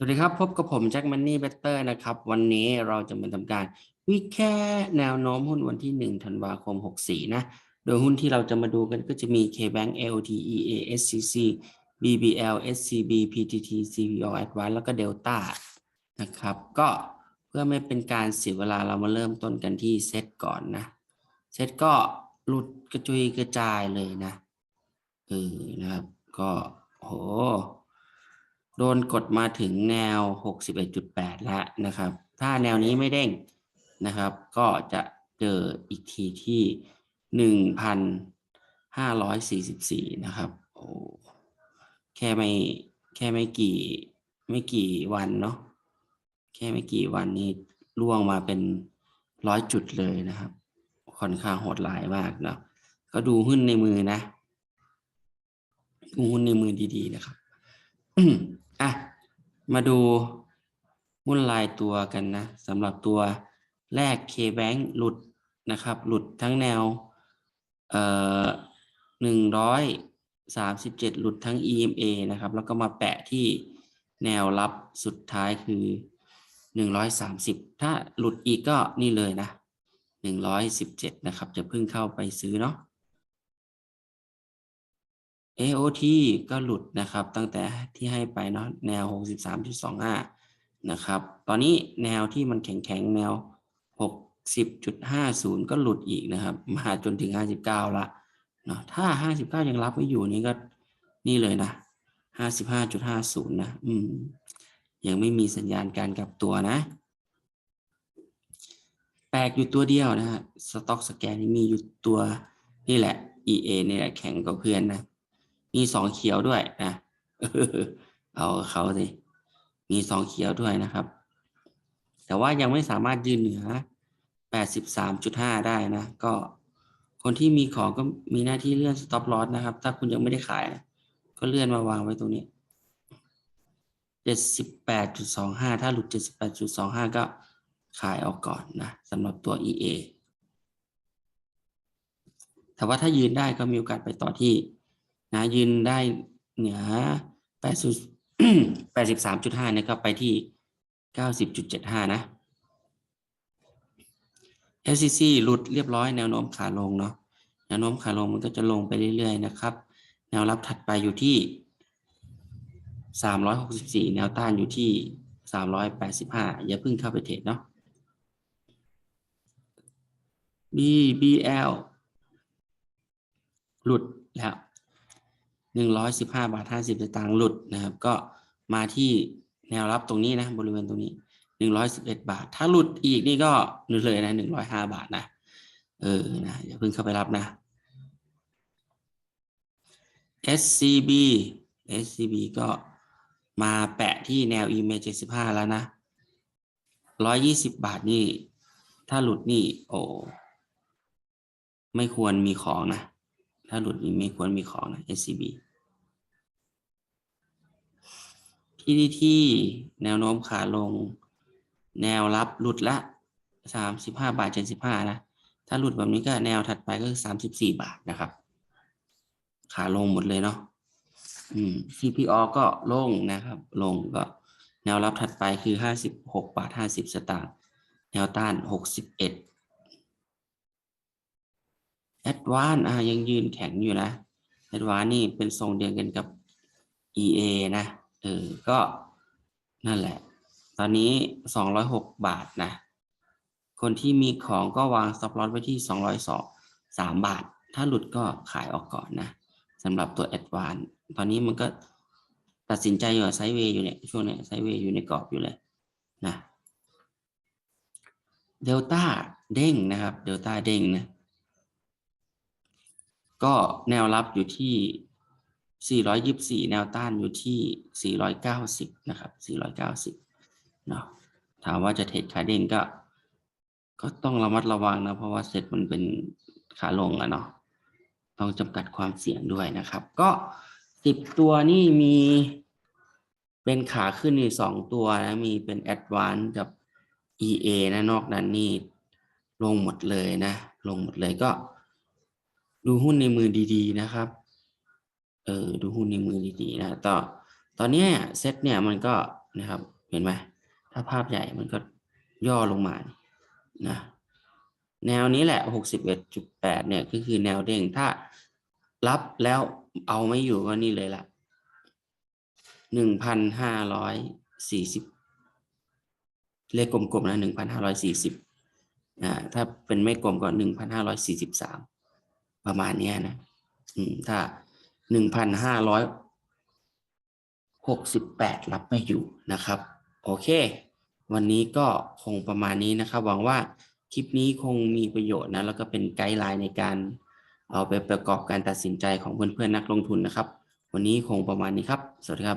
สวัสดีครับ พบกับผมแจ็คมันนี่เบเตอร์นะครับ วันนี้เราจะมาทำการ วิแค่แนวโน้มหุ้นวันที่ 1 ธันวาคม 64 นะ โดยหุ้นที่เราจะมาดูกันก็จะมี KBank LT EA SCC BBL SCB PTT CPO Advance แล้วก็ Delta นะครับ ก็เพื่อไม่เป็นการเสียเวลาเรามาเริ่มต้นกันที่เซตก่อนนะ เซตก็หลุดกระจุยกระจายเลยนะเออนะครับ ก็โห โดนกดมาถึงแนว 61.8 แล้วนะครับ ถ้าแนวนี้ไม่เด้งนะครับ ก็จะเจออีกทีที่ 1,544 นะครับโอ้แค่ไม่แค่ไม่กี่ไม่กี่วันเนาะแค่ไม่กี่วันนี้ล่วงมาเป็นร้อยจุดเลยนะครับ ค่อนข้างโหดร้ายมากเนาะก็ดูหุ้นในมือนะดูหุ้นในมือดีๆนะครับ อะมาดูหุ้นลายตัวกันนะสำหรับตัวแรก KBank หลุดนะครับ หลุดทั้งแนวเอ่อหนึ่งร้อยสามสิบเจ็ดหลุดทั้ง EMA นะครับ แล้วก็มาแปะที่แนวรับสุดท้ายคือหนึ่งร้อยสามสิบถ้าหลุดอีกก็นี่เลยนะหนึ่งร้อยสิบเจ็ดนะครับ จะเพิ่งเข้าไปซื้อเนาะ AOT ก็หลุดนะครับ ตั้งแต่ที่ให้ไปเนาะแนว 63.25 นะครับ ตอนนี้แนวที่มันแข็งๆ แนว 60.50 ก็หลุดอีกนะครับ มาจนถึง 59 ละเนาะถ้า 59 ยังรับไม่อยู่นี่ก็นี่เลยนะ 55.50 นะ อืม ยังไม่มีสัญญาณการกลับตัวนะ แปลกอยู่ตัวเดียวนะฮะสต็อกสแกนนี่มีอยู่ตัวนี่แหละ EA นี่แหละแข็งกว่าเพื่อนนะ มีสองเขียวด้วยนะเออเอาเขาสิมีสองเขียวด้วยนะครับ แต่ว่ายังไม่สามารถยืนเหนือ 83.5 ได้นะ ก็คนที่มีของก็มีหน้าที่เลื่อน stop loss นะครับ ถ้าคุณยังไม่ได้ขายนะก็เลื่อนมาวางไว้ตรงนี้ 78.25 ถ้าหลุด 78.25 ก็ขายออกก่อนนะสำหรับตัว EA แต่ว่าถ้ายืนได้ก็มีโอกาสไปต่อที่ นะยืนได้เหนือ80 83.5เนี่ยก็ไปที่90.75นะ SCC หลุดเรียบร้อยแนวโน้มขาลงเนาะแนวโน้มขาลงมันก็จะลงไปเรื่อยๆนะครับ แนวรับถัดไปอยู่ที่364แนวต้านอยู่ที่385อย่าเพิ่งเข้าไปเทรดเนาะ BBL หลุดแล้ว หนึ่งร้อยสิบห้าบาทห้าสิบสตางค์หลุดนะครับ ก็มาที่แนวรับตรงนี้นะ บริเวณตรงนี้หนึ่งร้อยสิบเอ็ดบาท ถ้าหลุดอีกนี่ก็นึกเลยนะหนึ่งร้อยห้าบาทนะ เออนะอย่าเพิ่งเข้าไปรับนะ SCB SCB ก็มาแปะที่แนว EMA เจ็ดสิบห้าแล้วนะร้อยยี่สิบบาทนี่ ถ้าหลุดนี่ โอ้ไม่ควรมีของนะ ถ้าหลุดนี่ไม่ควรมีของนะ SCB PTT แนวโน้มขาลง แนวรับหลุดละสามสิบห้าบาทเจ็ดสิบห้านะ ถ้าหลุดแบบนี้ก็แนวถัดไปก็คือสามสิบสี่บาทนะครับ ขาลงหมดเลยเนาะอืม CPO ก็ลงนะครับ ลงก็แนวรับถัดไปคือห้าสิบหกบาทห้าสิบสตางค์ แนวต้านหกสิบเอ็ดแอดวานอะยังยืนแข็งอยู่นะแอดวานนี่เป็นทรงเดียวกันกับ EA นะ เออก็นั่นแหละ ตอนนี้สองร้อยหกบาทนะ คนที่มีของก็วาง stop loss ไว้ที่สองร้อยสองสามบาท ถ้าหลุดก็ขายออกก่อนนะสำหรับตัวแอดวานตอนนี้มันก็ตัดสินใจอยู่ไซเวย์อยู่เนี่ยช่วงเนี้ยไซเวย์อยู่ในกรอบอยู่เลยนะเดลต้าเด้งนะครับเดลต้าเด้งนะก็แนวรับอยู่ที่ 424 แนวต้านอยู่ที่ 490 นะครับ 490 เนาะถามว่าจะเทรดขาเด้งก็ ก็ต้องระมัดระวังนะ เพราะว่าเซ็ตมันเป็นขาลงอะเนาะ ต้องจำกัดความเสี่ยงด้วยนะครับ ก็ 10 ตัวนี่มีเป็นขาขึ้นนี่สองตัวนะมีเป็น Advance กับ EA นะนอกนั้นนี่ลงหมดเลยนะ ลงหมดเลยก็ ดูหุ้นในมือดี ๆ นะครับ เออดูหุ้นในมือดีๆนะต่อตอนนี้เซ็ตเนี่ยมันก็นะครับเห็นไหมถ้าภาพใหญ่มันก็ย่อลงมานะแนวนี้แหละหกสิบเอ็ดจุดแปดเนี่ยก็คือแนวเด้งถ้ารับแล้วเอาไม่อยู่ก็นี่เลยละหนึ่งพันห้าร้อยสี่สิบเลขกลมๆนะหนึ่งพันห้าร้อยสี่สิบอ่าถ้าเป็นไม่กลมก็หนึ่งพันห้าร้อยสี่สิบสามประมาณนี้นะ อืม ถ้า หนึ่งพันห้าร้อยหกสิบแปดรับไม่อยู่นะครับ โอเค วันนี้ก็คงประมาณนี้นะครับ หวังว่าคลิปนี้คงมีประโยชน์นะ แล้วก็เป็นไกด์ไลน์ในการเอาไปประกอบการตัดสินใจของเพื่อนๆนักลงทุนนะครับ วันนี้คงประมาณนี้ครับ สวัสดีครับ